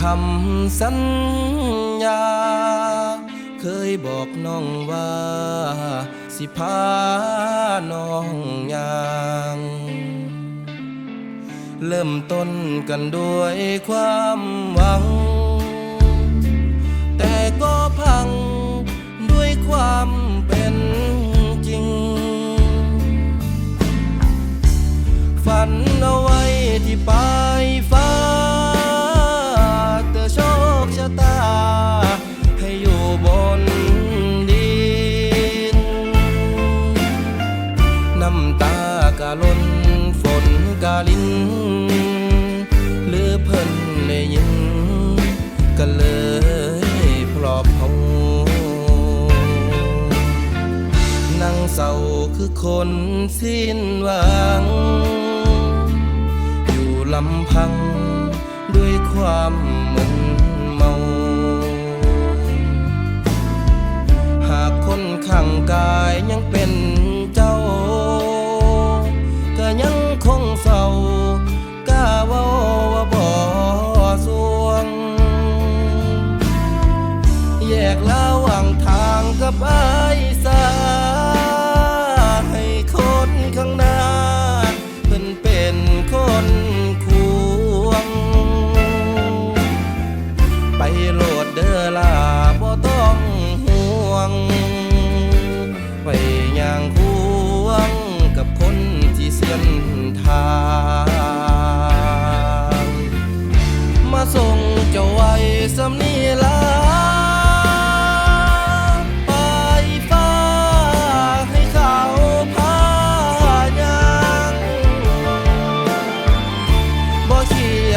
คำสัญญา เคยบอกน้องว่า สิพาน้องยางเริ่มต้นกันด้วยความหวัง แต่ก็พังด้วยความ กาลิน หรือเพิ่นได้ยินก็เลยปลอบเขานั่งเศร้าคือคนสิ้นหวัง อยู่ลำพังด้วยความมึนเมา หากคนข้างกายางทางกับไอ้สา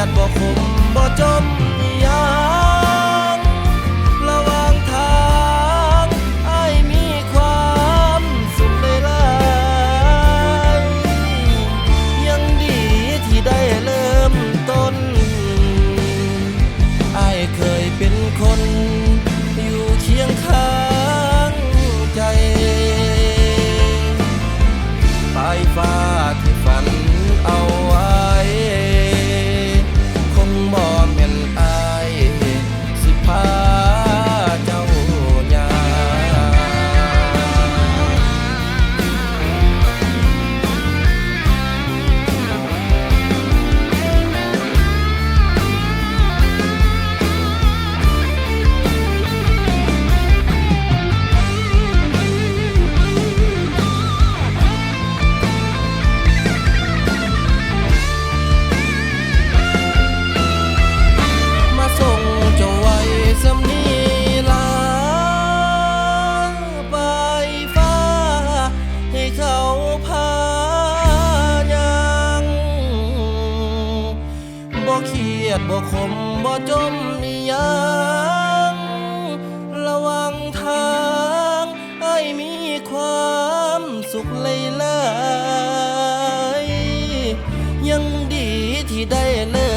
ยดบ่ขมบ่จมยางระวางทางไอ้มีความสุขได้หลายยังดีที่ได้เริ่มต้นไอ้เคยเป็นคน ยดบ่ขมบ่จมนิยังระวังทางไอ้มีความสุขเลยลายยังดีที่ได้เลิ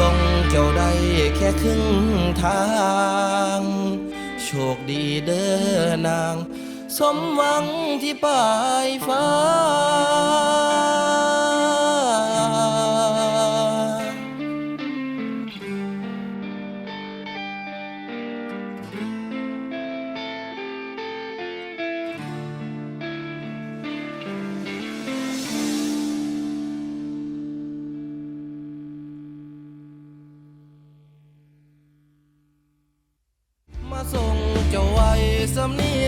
ส่งเจ้าได้แค่ครึ่งทาง โชคดีเด้อนาง สมหวังที่ปลายฟ้า ม